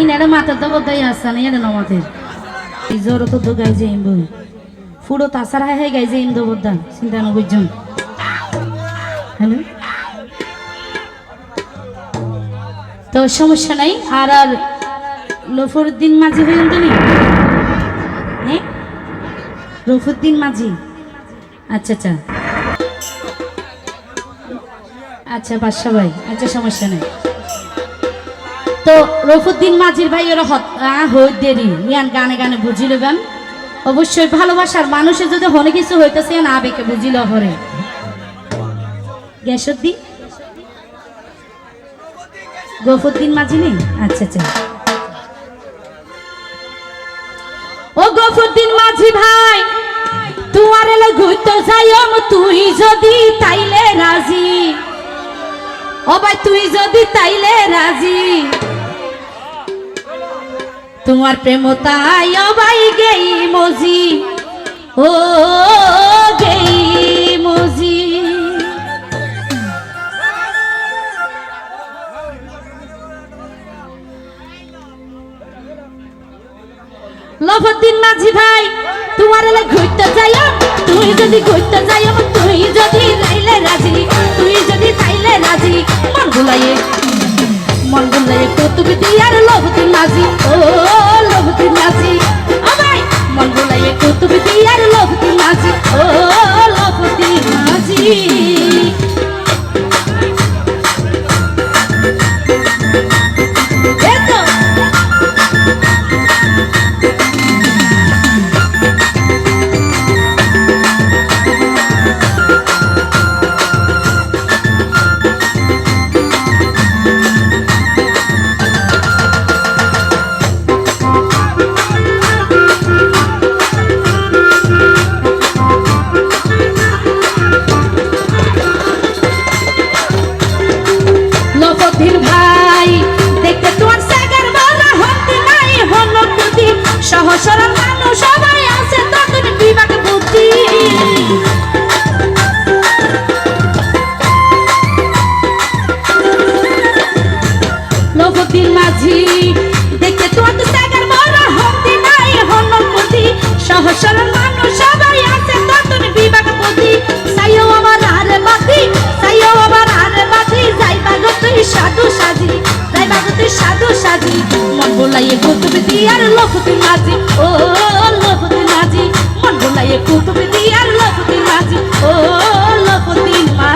ইনারে মাথার তো বোধহয় আসা নেই এটা নমাতে জোর তো তো গাই যে ইমবু ফুড়ো তাছাড়া হয়ে গাই যে ইমদো বোধা চিন্তা না বুঝছেন হ্যালো? তো সমস্যা নাই, আর আর লফরুদ্দিন মাঝি হইন তো নি হ্যাঁ? রফুদ্দিন মাঝি? আচ্ছা আচ্ছা। আচ্ছা বাদশা ভাই আচ্ছা সমস্যা নেই। তো রফুদ্দিন মাঝির ভাই ওরা হত হই দেরি। ইয়ান গানে গানে বুঝিল গান। অবশ্যই ভালোবাসার মানুষের যদি হনে কিছু হইতেছে না আবেগে বুঝিল হরে। গ্যাসদ্দি? গফুদ্দিন মাঝি নেই? আচ্ছা আচ্ছা। ও গফুদ্দিন মাঝি ভাই, তোমার এলো ঘুরতে যাইম তুই যদি তাইলে রাজি। ও ভাই, তুই যদি তাইলে রাজি। তোমার প্রেম তাই ভাই গেই মজি। ও গেই মজি। লফদ্দিন মাঝি ভাই, তোমার এলে ঘুরতে যাইও। তুই যদি ঘুরতে যাইও, তুই যদি তাইলে রাজি। তুই যদি তাইলে রাজি। মন গুলাইয়ে মন গুলাইয়ে কতুব দিয়ার লফদ্দিন মাঝি। ও কতুব দিয়ার লফদ্দিন মাঝি ও লফদ্দিন মাঝি সহ মানুষ কুতুব দিয়ার লফতি মাঝি, ও লফতি মাঝি। মন বলাইয়ে কুতুব দিয়ার লফতি মাঝি, ও লফতি মাঝি।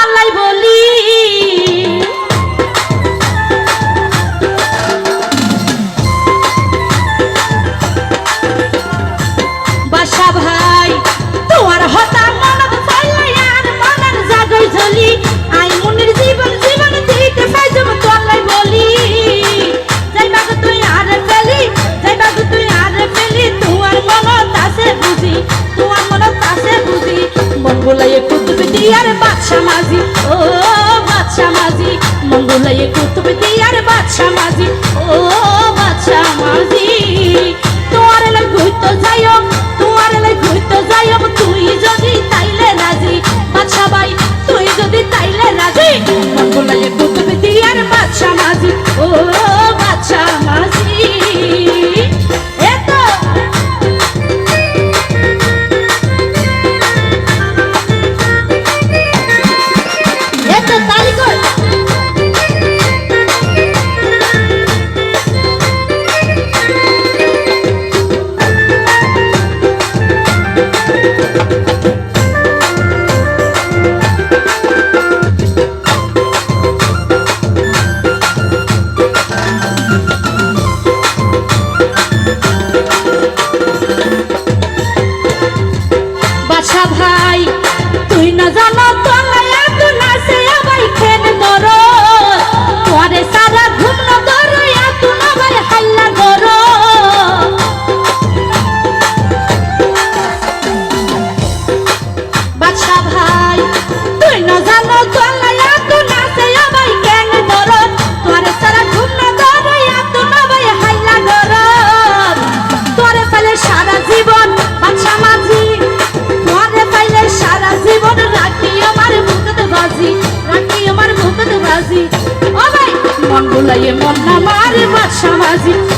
তুয়ালাই বলি বলাইয়ে কুতুব দিয়ার বাদশা মাঝি। ও বাদশা মাঝি মন বুলাইয়ে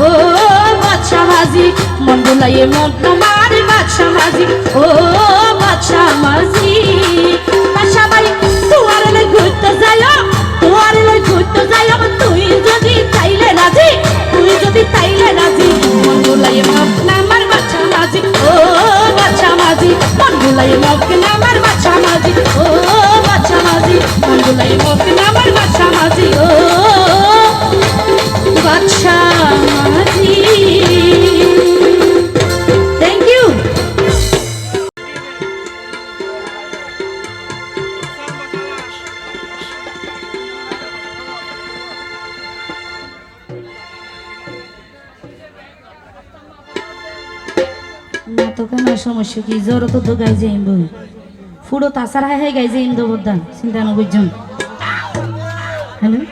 ও বাদশা মাঝি মন বুলাইয়ে মন ও বাদশা মাঝি বাদশা ভাই তোমার লাই ঘুরতে তোমার লাই ঘুরতে যাইও, তুই যদি চাইলে রাজি, তুই যদি চাইলে রাজি। মন বুলাইয়ে মন না মার বাদশা মাঝি ও বাদশা মাঝি মন বুলাইয়ে মন না মার ও বাদশা মাঝি মন বুলাইয়ে মন সমস্যা কি জ্বর তো তো গাই যাইব ফুড়ো তাছাড়া হয়ে গাই যাইম দেবদান চিন্তা নবজন হ্যালো